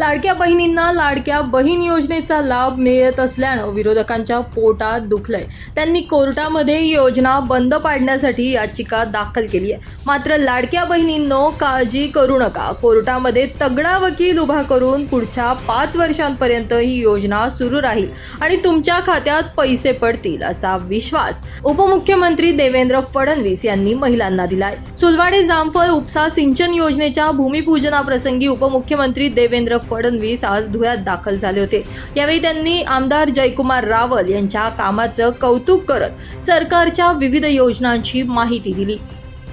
लाडक्या बहिणींना लाडक्या बहीण योजनेचा लाभ मिळत असल्यानं विरोधकांच्या पोटात दुखलंय. त्यांनी कोर्टामध्ये योजना बंद पाडण्यासाठी याचिका दाखल केली आहे मात्र लाडक्या बहिणींनो काळजी करू नका. कोर्टामध्ये तगडा वकील उभा करून पुढच्या पाच वर्षांपर्यंत ही योजना सुरू राहील आणि तुमच्या खात्यात पैसे पडतील असा विश्वास उपमुख्यमंत्री देवेंद्र फडणवीस यांनी महिलांना दिलाय. सुलवाडे जामफळ उपसा सिंचन योजनेच्या भूमिपूजनाप्रसंगी उपमुख्यमंत्री देवेंद्र फडणवीस आज धुळ्यात दाखल झाले होते. यावेळी त्यांनी आमदार जयकुमार रावल यांच्या कामाचं कौतुक करत सरकारच्या विविध योजनांची माहिती दिली.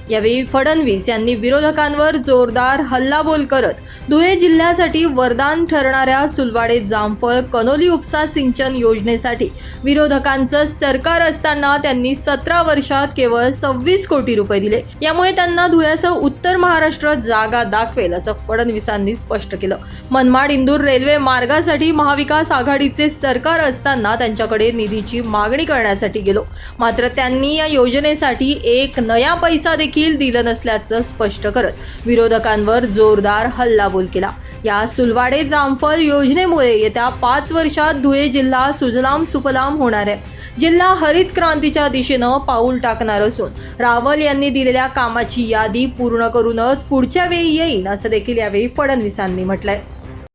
यावेळी फडणवीस यांनी विरोधकांवर जोरदार हल्लाबोल करत धुळे जिल्ह्यासाठी वरदान ठरणाऱ्या सुलवाडे जामफळ कनोली उपसा सिंचन योजनेसाठी विरोधकांचं सरकार असताना त्यांनी सतरा वर्षात केवळ सव्वीस कोटी रुपये दिले. यामुळे त्यांना धुळ्यासह उत्तर महाराष्ट्र जागा दाखवेल असं फडणवीसांनी स्पष्ट केलं. मनमाड इंदूर रेल्वे मार्गासाठी महाविकास आघाडीचे सरकार असताना त्यांच्याकडे निधीची मागणी करण्यासाठी गेलो. मात्र त्यांनी या योजनेसाठी एक नया पैसा देखील दिलं नसल्याचं स्पष्ट करत विरोधकांवर जोरदार हल्लाबोल केला. या सुलवाडे जामफळ योजनेमुळे येत्या पाच वर्षात धुळे जिल्हा सुजलाम सुफलाम होणार आहे. जिल्हा हरित क्रांतीच्या दिशेनं पाऊल टाकणार असून रावल यांनी दिलेल्या कामाची यादी पूर्ण करूनच पुढच्या वेळी येईन असं देखील यावेळी फडणवीसांनी म्हटलंय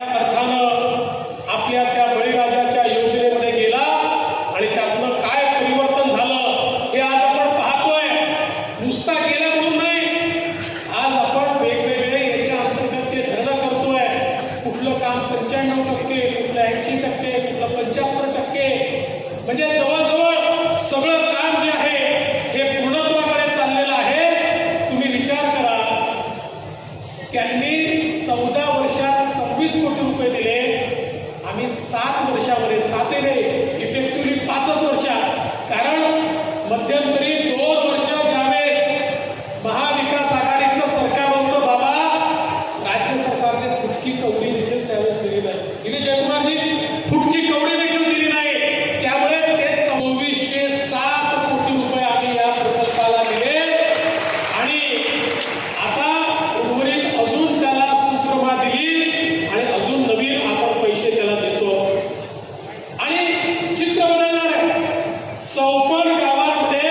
अर्थानं आपल्या त्या बळीराजाच्या योजनेमध्ये गेला आणि त्यातनं काय परिवर्तन झालं हे आज आपण पाहतोय नुसता गेला म्हणून नाही आज आपण वेगवेगळे याच्या अंतर्गतचे धरणं करतोय कुठलं काम पंच्याण्णव टक्के कुठलं ऐंशी टक्के कुठलं पंच्याहत्तर टक्के म्हणजे जवळजवळ सगळं काम जे आहे हे पूर्णत्वाकडे चाललेलं आहे तुम्ही विचार करा त्यांनी चौदा वर्षात सव्वीस कोटी रुपये दिले आम्ही सात वर्षामध्ये साते नाही इफेक्टिव्हली पाचच वर्षात कारण मध्यंतरी दोन वर्ष ज्यावेळेस महाविकास आघाडीचं सरकार होतं बाबा राज्य सरकारने फुटकी कवडी देखील त्यावेळेस दिली नाही. इथे जयकुमारजी फुटकी कवडी देखील दिली नाही. त्यामुळे ते चोवीसशे सात कोटी रुपये आम्ही या प्रकल्पाला दिले. आणि आता उर्वरित अजून त्याला सुप्रमा दिली आणि अजून नवीन आपण पैसे त्याला देतो. आणि चित्र बदलणार आहे. चौपन्न गावामध्ये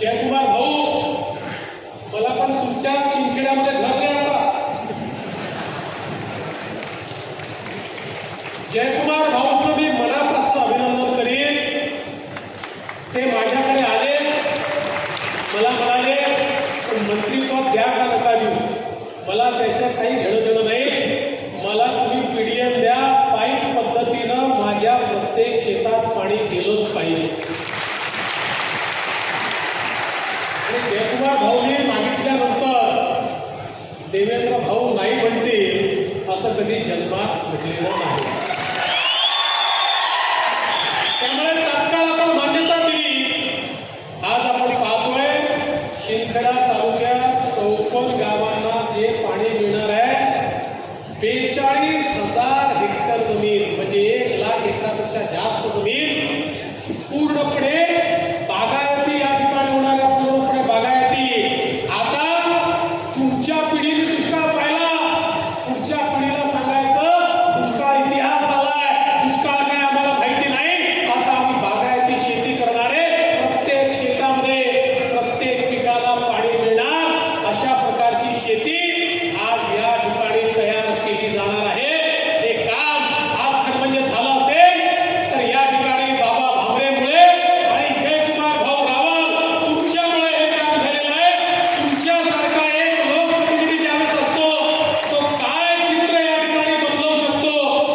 जयकुमार भाऊ मला पण तुमच्या शिंदखेड्यामध्ये घर द्या आता जयकुमार भाऊचं मी मनापासून अभिनंदन करीन. ते माझ्याकडे आले. मला म्हणाले पण मंत्रित्व द्या का नका देऊ? मला त्याच्यात काही घेणं देणं नाही. मला तुम्ही पीडीएम द्या. पाईप पद्धतीनं माझ्या प्रत्येक शेतात पाणी गेलंच पाहिजे. आणि जयकुमार भाऊने मागितल्यानंतर देवेंद्र भाऊ नाही म्हणतील असं कधी जन्मात घडलेलं नाही. त्यामुळे तात्काळ आपण मान्यता दिली. आज आपण पाहतोय शिंदखेडा तालुक्यात चौपन्न गावांना जे पाणी मिळणार आहे बेचाळीस हजार हेक्टर जमीन म्हणजे एक लाख एकरापेक्षा जास्त जमीन पूर्णपणे बागायती या ठिकाणी होणार आहे पूर्णपणे बागायती आता तुमच्या पिढीने दुष्काळ पाहिला पुढच्या पिढीला सांगायचं दुष्काळ इतिहास आलाय दुष्काळ काय आम्हाला माहिती नाही आता आम्ही बागायती शेती करणारे प्रत्येक शेतामध्ये प्रत्येक पिकाला पाणी मिळणार अशा प्रकारची शेती आज या ठिकाणी तयार केली जाणार आहे हे काम आज खरं म्हणजे झालं असेल तर या ठिकाणी बाबा भामरेमुळे आणि जयकुमार भाऊ रावल तुमच्यामुळे हे काम झालेलं आहे तुमच्यासारखा एक लोकप्रतिनिधी ज्यावेळेस असतो तो काय चित्र या ठिकाणी बदलवू शकतो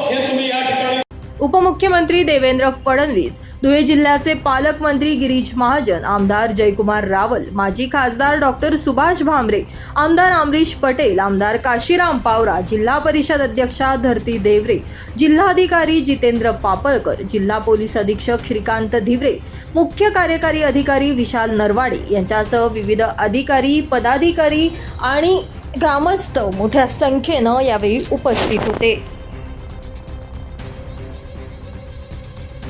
हे तुम्ही या ठिकाणी उपमुख्यमंत्री देवेंद्र फडणवीस धुळे जिल्ह्याचे पालकमंत्री गिरीश महाजन आमदार जयकुमार रावल माजी खासदार डॉक्टर सुभाष भामरे आमदार अमरीश पटेल आमदार काशीराम पावरा जिल्हा परिषद अध्यक्षा धरती देवरे जिल्हाधिकारी जितेंद्र पापळकर जिल्हा पोलीस अधीक्षक श्रीकांत धिवरे मुख्य कार्यकारी अधिकारी विशाल नरवाडे यांच्यासह विविध अधिकारी पदाधिकारी आणि ग्रामस्थ मोठ्या संख्येनं यावेळी उपस्थित होते.